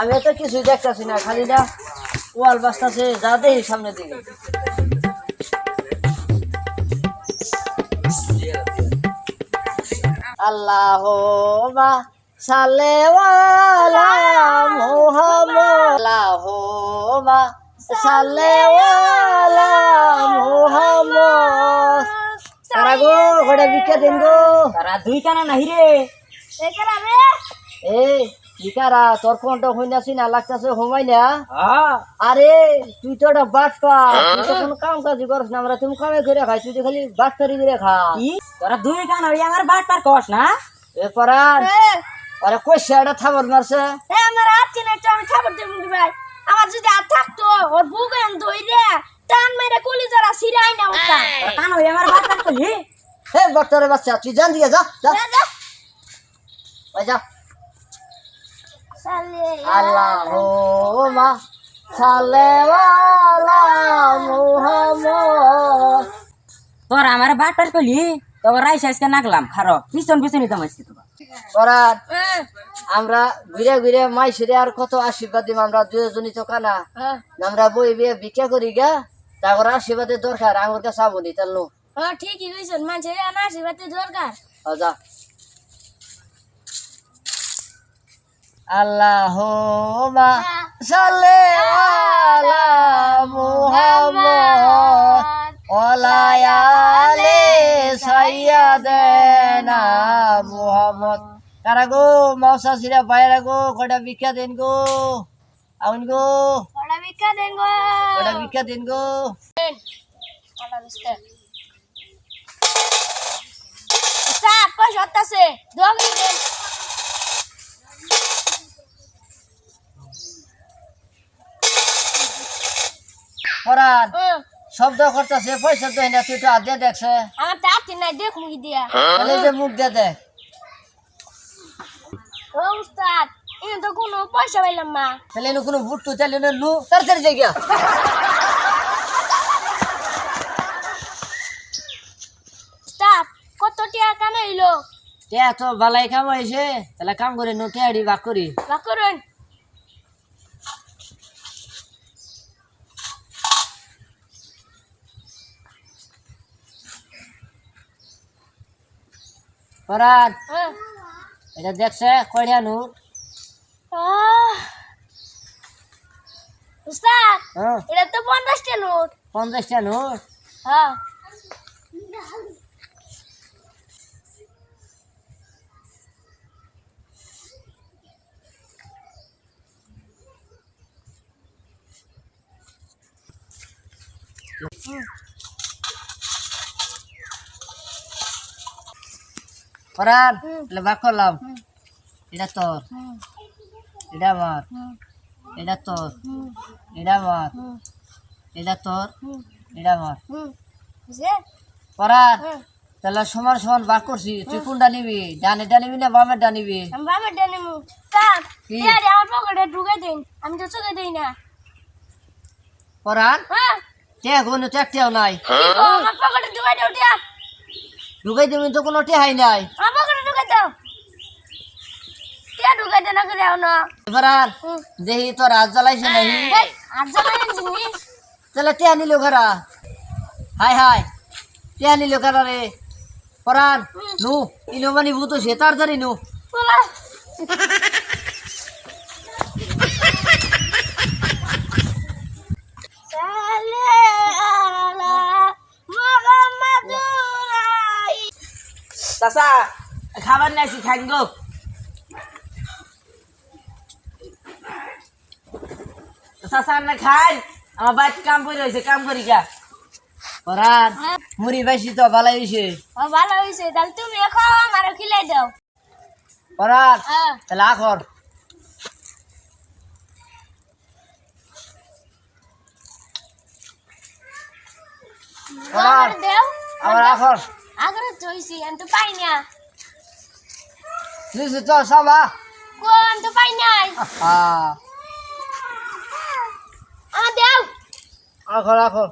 আমি তো কিছুই দেখতেছি না খালি না ওয়াল বাসতাছে যা দেখি সামনে দিকে। আল্লাহ সালে আল্লাহ সালে মুহাম্মদ। তারা গো গোটা বিকে দিন গো। তারা দুই কানা নাহি রে। এই ইকারা তোর কোনটা হইনাছি না লাগতাছে হোমাই না। আরে তুই তো একটা বাট পা তুই তো কোনো কাম কাজ করিস না আমরা তুমি কামে করে খাই তুই তো খালি বাট করি করে খা। কি? তোরা দুই কানা হই আমার বাট পার কস না? এ পরান আরে কই সেটা থাবর মারছে? এ, আমার হাত চিনে একটু আমি খাবার দেবো ভাই? আমার যদি হাত থাকতো ওর বুকেন ধইরে টান মেরে কলি যারা সিরাই না ওটা কানা হই আমার বাট পার করলি হে বটরে বাচ্চা তুই জান দিয়ে যা যা। ওই যা। সালে আল্লাহুম্মা সাল্লি আলা মুহাম্মদ তোরা আমার বাট পার করলি তোর রাইস আজকে নাগলাম খারো। পিছন পিছন নিতাম আজকে তোরা পরান এ, আমরা ঘুরে ঘুরে মাইসিরে আর কত আশীর্বাদ দিম আমরা দুজনই তো কানা। আমরা বই বিয়ে ভিক্ষা করি গা তারপর আশীর্বাদের দরকার আমার কাছে আবনি ও ঠিকই কইছেন মানুষের আশীর্বাদের দরকার। যা। আল্লাহ সালে আলা মুহাম্মদ ওলায়ালে সাইয়াদেনা মুহাম্মদ। কারা গো মৌসা সিরা বাইরা গো কটা ভিক্ষা দেন গো? আউন গো। ওটা বিকা দেন গো? কটা ভিক্ষা দেন গো? পয়সা হতাছে দোকান দেন। পরান শব্দ করতেছে পয়সা তো না তুই তো হাত দিয়ে দেখছে। আমার তো হাতে নাই দেখ মুখি দিয়া। তাহলে যে মুখ দিয়ে দেখ। ও উস্তাদ এনে তো কোনো পয়সা পাইলাম না। তাহলে এনে কোনো বুট টু তাহলে এনে লু তাড়াতাড়ি জায়গা উস্তাদ কত টাকা কামাইলো তে এত বালাই কাম হয়েছে তাহলে কাম করে নো বাক করি। বা করুন। পরান হ্যাঁ। এটা দেখছে কয়টা নু আহ। উস্তাদ হ্যাঁ। এটা তো পঞ্চাশটা নোট। পঞ্চাশটা নোট? হ্যাঁ। তাহলে বাক করলাম। এটা তোর। এটা আমার। এটা তোর। এটা আমার। এটা তোর। এটা আমার। হুম। তাহলে সমান সমান বাক করছি। তুই কোনটা নিবি? ডানেটা নিবি না বামেরটা নিবি? ডানে। স্যার, কি? ইয়ারে আমার পকেটে ঢুকে দিন। আমি তো চোখে দিই না। পরান হ্যাঁ। নাই। আমার পকেটে ঢুকে দাও ঢুকাই দিবি তো কোনো টেহাই নাই। না পরান দেখি তোর জ্বালাইছে আর তাহলে আনিল ঘরা হাই হাই তে আনিল ঘরা রে? পরান নু ইনো মানি ভূত সে তাড়াতাড়ি নু বলা সালে আলা মুহাম্মাদুর রাই চাচা খাবার নাইছি খাইন গো। চাচা না খাই আমার বাইক কাম করে রয়েছে কাম করি গা। পরান মুড়ি বাইছি তো ভালাই হয়েছে ও ভালো হয়েছে তাহলে তুমি খাও আমার খিলাই দাও। পরান হ্যাঁ। তাহলে আখর আমার আখর আগরে চইছি আমি তো পাই না। দিছি তো সাবা কো আমি তো পাই নাই আমার দেও আখর আখর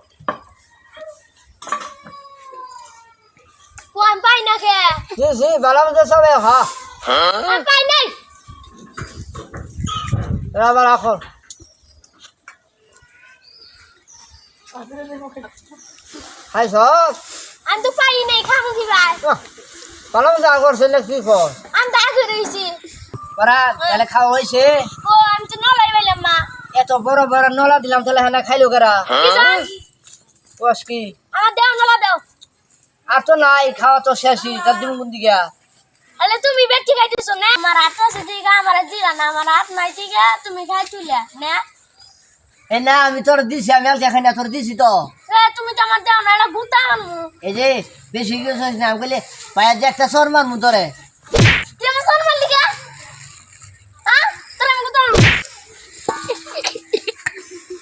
কো আমি পাই না খে দিছি ভালো মতো সবে হ্যাঁ আমি পাই নাই আবার রাখো সব আমি তো পাই নাই খাব কি ভাই ভালো মতো আগর ছেলে কি কর আমি তো আগে তাহলে খাওয়া হয়েছে? ও আমি তো নলাই পাইলাম মা। এত বড় বড় নলা দিলাম তাহলে হ্যাঁ খাইলো কারা? কিজন কি? আমার দেও নলা দেও। আর তো নাই খাওয়া তো শেষই তার দিন কোন দিকে? তাহলে তুমি বেটি খাইতেছো না। আমার হাত আছে দিগা আমার দিলা না আমার হাত নাই দিগা তুমি খাই তুলে না। এ না আমি তোর দিছি আমি খাই না তোর দিছি তো। এ, তুমি তো আমার দেও না এটা গুতা এই যে বেশি কিছু না আমি বলি পায়ের যে একটা সর মারমু তোরে তুই আমার সোন মারলি কে হ্যাঁ তোর আমি গুতা আনমু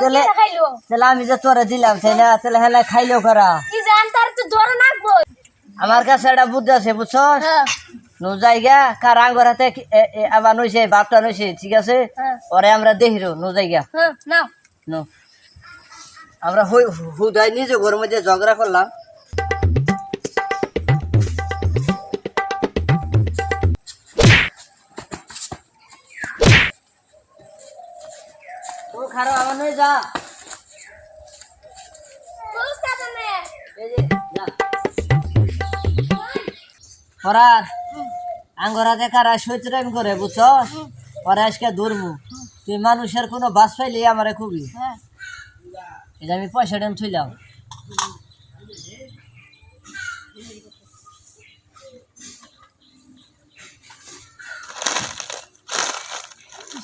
তাহলে তাহলে আমি যে তোরে দিলাম তেলে না তাহলে হ্যাঁ খাইলো করা? কি জান তার তো ধরে নাকবো আমার কাছে একটা বুদ্ধি আছে বুঝছ নু নো জায়গা কার আঙ্গর হাতে আবার নইছে বাপটা নইছে ঠিক আছে? পরে ওরে আমরা দেখি নো জায়গা। যাই নাও। নো। আমরা হুদায় হুদাই নিজে ঘর মধ্যে ঝগড়া করলাম। যা। পরার, আঙ্গরা দেখার সৈতরাম করে, বুঝছ? পরে আজকে ধরমু। তুই মানুষের কোনো বাস পাইলে আমারে খুবই। এটা আমি পয়সা টাইম থইলাম।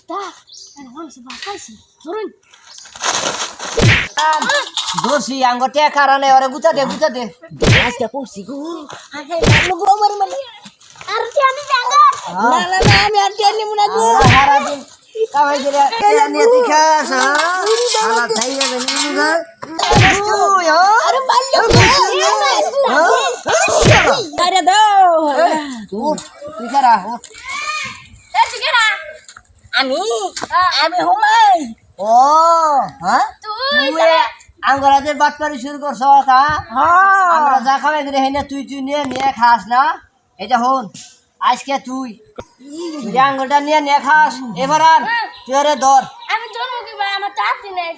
তা আরে মানুষ বাসাইছি ধরুন। দোষী আঙ্গর টেকা কারণে ওরে গুতা দে গুতা দে। আজকে করছি গো। মারলো গো মারি মারি আর কি আমি জাঙ্গা না না না আমি আর টেন নিমু না গো। হারা দিন কামাই করে টেন নিয়ে তুই খাস হালা খাই যাবে নিমু গা। তুই আরে পাল্লো আরে দাও। উঠ তুই খারা উঠ। এ চিকেরা আমি হ্যাঁ আমি হুমাই ও হ্যাঁ? তুই আঙ্গরাতে বাট পারি শুরু করছ তা আমরা যা খাবে হেনে তুই তুই নিয়ে নিয়ে খাস না? এটা হন আজকে তুই। তুই আঙ্গুরটা নিয়ে নিয়ে খাস। এবার আর তুই আরে ধর। আমি জন্ম কি ভাই? আমার চাকরি নেই।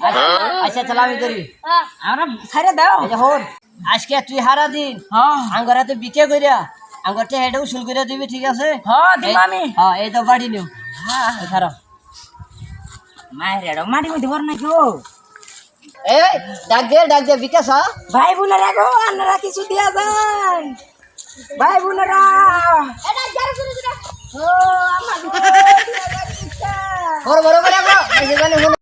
আচ্ছা তাহলে আমি করি হ্যাঁ। আমরা ছাড়ে দাও। এটা হন আজকে তুই হারা দিন। হ্যাঁ। আঙ্গরাতে বিকে কইরা আঙ্গরটা হেঁটে উসুল করে দিবি ঠিক আছে? হ্যাঁ দিব আমি। হ্যাঁ এই তো বাড়ি নিও। হ্যাঁ। খারাপ মায়ের মাটি মধ্যে ভর নাই গো এই ডাক দে ডাক দে বিকাশ হ্যাঁ? ভাই বোনেরা গো আপনারা কিছু দিয়া যান ভাই বোনেরা। ও বড় বড় জানি